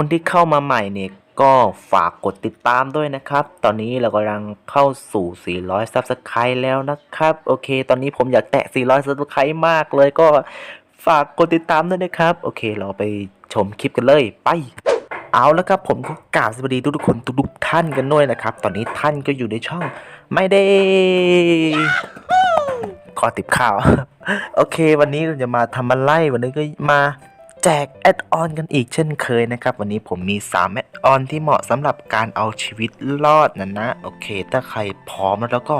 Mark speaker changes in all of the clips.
Speaker 1: คนที่เข้ามาใหม่เนี่ยก็ฝากกดติดตามด้วยนะครับ ตอนนี้เรากำลังเข้าสู่ 400 Subscribe แล้วนะครับ โอเค ตอนนี้ผมอยากแตะ 400 Subscribe มากเลยก็ฝากกดติดตามด้วยนะครับ โอเค เราไปชมคลิปกันเลยไป เอาแล้วครับผมก็กราบสวัสดีทุกๆคนทุกท่านกันด้วยนะครับ ตอนนี้ท่านก็อยู่ในช่องไม่ได้ขอติบข่าว โอเค วันนี้เราจะมาทำอะไรวันนี้ก็มา แจกแอดออนกันอีกเช่นเคยนะครับ วันนี้ผมมี 3 แอดออนที่เหมาะสำหรับการเอาชีวิตรอดนะนะ โอเค ถ้าใครพร้อมแล้วก็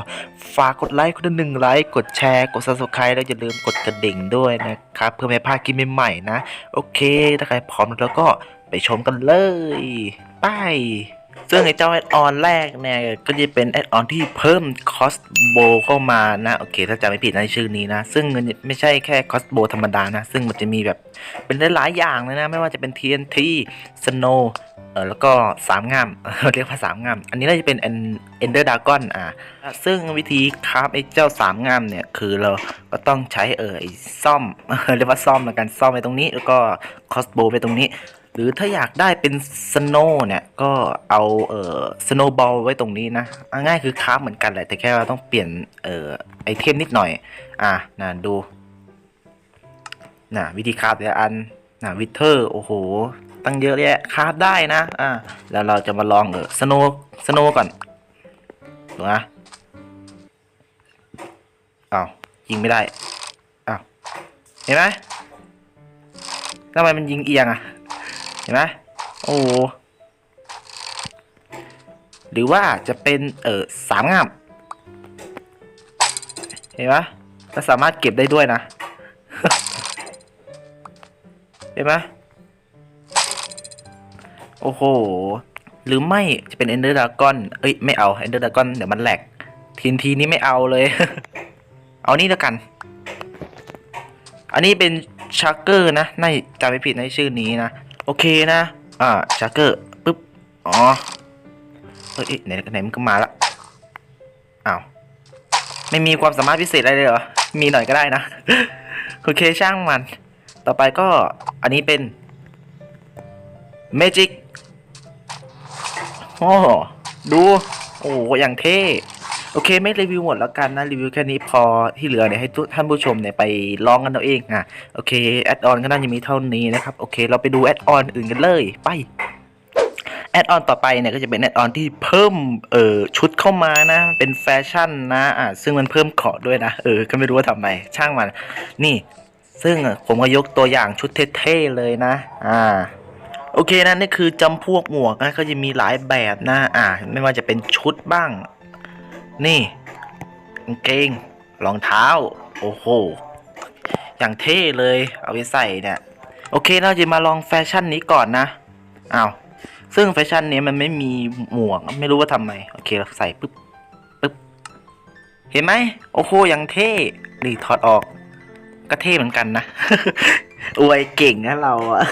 Speaker 1: ฝากกดไลค์คนละหนึ่งไลค์กดแชร์ กด subscribe แล้วอย่าลืมกดกระดิ่งด้วยนะครับ เพื่อไม่พลาดคลิปใหม่ๆนะ โอเค ถ้าใครพร้อมแล้วก็ไปชมกันเลย ไป ซึ่งไอ้เจ้าแอดออนแรกเนี่ยก็จะเป็นแอดออนที่เพิ่มคอสโบเข้ามานะโอเค ถ้าจำไม่ผิดในชื่อนี้นะ ซึ่งมันไม่ใช่แค่คอสโบธรรมดานะ ซึ่งมันจะมีแบบเป็นหลายๆอย่างเลยนะ ไม่ว่าจะเป็น TNT Snow เออแล้วก็สามงามเรียกว่าสามงาม อันนี้น่าจะเป็น Ender Dragon อะซึ่งวิธีคราฟไอ้เจ้าสามงามเนี่ย คือเราก็ต้องใช้เออไอ้ซ่อมเรียกว่าซ่อมแล้วกันซ่อมไปตรงนี้ แล้วก็คอสโบไปตรงนี้ หรือถ้าอยากได้เป็นสโนว์เนี่ย ก็เอาเอ่อสโนว์บอลไว้ตรงนี้นะง่ายคือคราฟเหมือนกันแหละแต่แค่ว่าต้องเปลี่ยนเอ่อไอเทมนิดหน่อย อะนะดูนะวิธีคราฟแต่ละอันนะวิเทอร์โอ้โห ตั้งเยอะแยะคราฟได้นะอะแล้วเราจะมาลองเออสโนว์สโนว์ก่อนดูนะอ้าวยิงไม่ได้อ้าวเห็นไหมทำไมมันยิงเอียงอะ ห็นไหมโอ้หรือว่าจะเป็นเออสามงามเห็นไหมก็สามารถเก็บได้ด้วยนะ เห็นไหมโอ้โห หรือไม่จะเป็น Ender Dragon เอ้ยไม่เอา Ender Dragon เดี๋ยวมันแหลกทีนทีนี้ไม่เอาเลย เอานี่แล้วกัน อันนี้เป็นชักเกอร์นะน่าจำไม่ผิดในชื่อนี้นะ โอเคนะ อ่าชักเกอร์ปึ๊บ อ๋อ เอ้ยไหนไหนมันก็มาละอ้าวไม่มีความสามารถพิเศษอะไรเลยเหรอ มีหน่อยก็ได้นะ โอเคช่างมัน ต่อไปก็อันนี้เป็น Magic โอ้ดู โอ้อย่างเท่ อเคไม่รีวิวหมดแล้วกันนะรีวิวแค่นี้พอที่เหลือเนี่ยให้ท่านผู้ชมเนี่ยไปลองกันเอาเองอะโอเคแอดออนก็น่าจะมีเท่านี้นะครับโอเค เราไปดูแอดออนอื่นกันเลยไปแอดออนต่อไปเนี่ยก็จะเป็นแอดออนที่เพิ่มเอ่อชุดเข้ามานะ เป็นแฟชั่นนะอะซึ่งมันเพิ่มขอด้วยนะเออก็ไม่รู้ว่าทำไมช่างมันนี่ ซึ่งผมก็ยกตัวอย่างชุดเท่ๆเลยนะ อ่าโอเคนะนี่คือจำพวกหมวกนะก็จะมีหลายแบบนะอ่าไม่ว่าจะเป็นชุดบ้าง นี่กางเกงรองเท้า โอ้โห อย่างเท่เลย เอาไปใส่เนี่ย โอเคเราจะมาลองแฟชั่นนี้ก่อนนะอ้าวซึ่งแฟชั่นนี้มันไม่มีหมวก ไม่รู้ว่าทำไม โอเคเราใส่ปุ๊บปุ๊บ เห็นไหม โอ้โห อย่างเท่นี่ถอดออก ก็เท่เหมือนกันนะ อวยเก่งนะเราอะ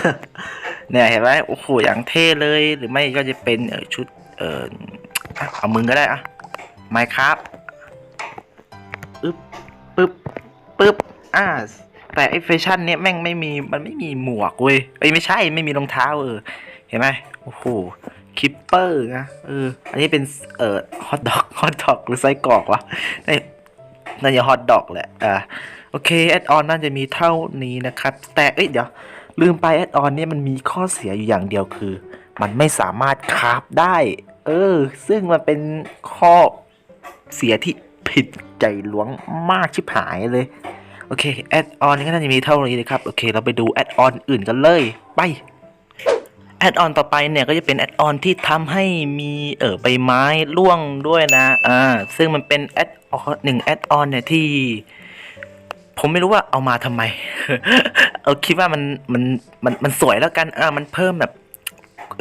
Speaker 1: เนี่ยเห็นไหมโอ้โห อย่างเท่เลย หรือไม่ก็จะเป็นชุด เออเอามึงก็ได้อะ ไมครับอึ๊บปึ๊บปึ๊บอ่าแต่ไอแฟชั่นเนี้ยแม่งไม่มีมันไม่มีหมวกเว้ยเอ้ไม่ใช่ไม่มีรองเท้าเออ เห็นไหมโอ้โหคิปเปอร์นะเออ อันนี้เป็นเอ่อฮอทดอกฮอทดอกหรือไส้กรอกวะน่าน่าจะฮอทดอกแหละอ่าโอเคแอดออนน่าจะมีเท่านี้นะครับ แต่เอ้ยเดี๋ยว ลืมไปแอดออนเนี่ยมันมีข้อเสียอยู่อย่างเดียวคือ มันไม่สามารถคราฟได้ เออ ซึ่งมันเป็นข้อ เสียที่ผิดใจหลวงมากชิบหายเลย โอเคแอดออนนี้ก็น่าจะมีเท่านี้นะครับ โอเค เราไปดูแอดออนอื่นกันเลย ไปแอดออนต่อไปเนี่ยก็จะเป็นแอดออนที่ทำให้มีเออใบไม้ร่วงด้วยนะอ่าซึ่งมันเป็นแอดออนหนึ่งแอดออนเนี่ยที่ ผมไม่รู้ว่าเอามาทำไม เอาคิดว่ามันมันมันมันสวยแล้วกันอ่ามันเพิ่มแบบ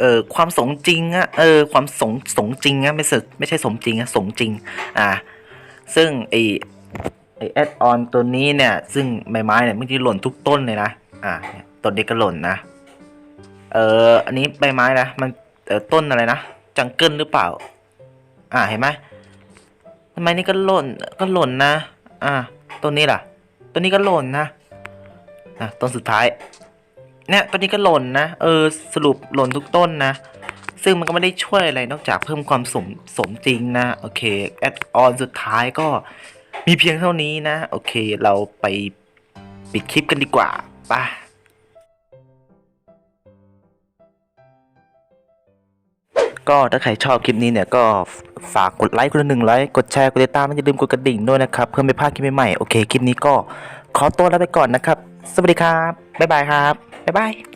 Speaker 1: เอ่อความสงจริงอะเออความสงสงจริงอะไม่สึกไม่ใช่สมจริงอะสงจริงอ่าซึ่งไอไอแอดออนตัวนี้เนี่ย ซึ่งใบไม้เนี่ยเมื่อกี้หล่นทุกต้นเลยนะอ่าต้นนี้ก็หล่นนะเอออันนี้ใบไม้นะมันเออต้นอะไรนะจังเกิลหรือเปล่า อ่าเห็นไหมทำไมนี่ก็หล่นก็หล่นนะ อ่าต้นนี้ล่ะต้นนี้ก็หล่นนะอะต้นสุดท้าย เนี่ยต้นนี้ก็หล่นนะเออสรุปหล่นทุกต้นนะ ซึ่งมันก็ไม่ได้ช่วยอะไรนอกจากเพิ่มความสมสมจริงนะโอเคแอดออนสุดท้ายก็มีเพียงเท่านี้นะ โอเคเราไปปิดคลิปกันดีกว่าป่ะก็ถ้าใครชอบคลิปนี้เนี่ยก็ฝากกดไลค์คนละหนึ่งไลค์กดแชร์กดติดตามไมันอย่าลืมกดกระดิ่งด้วยนะครับเพื่อไม่พลาดคลิปใหม่ๆโอเคคลิปนี้ก็ขอตัวลาไปก่อนนะครับ สวัสดีครับ บ๊ายบายครับ บ๊ายบาย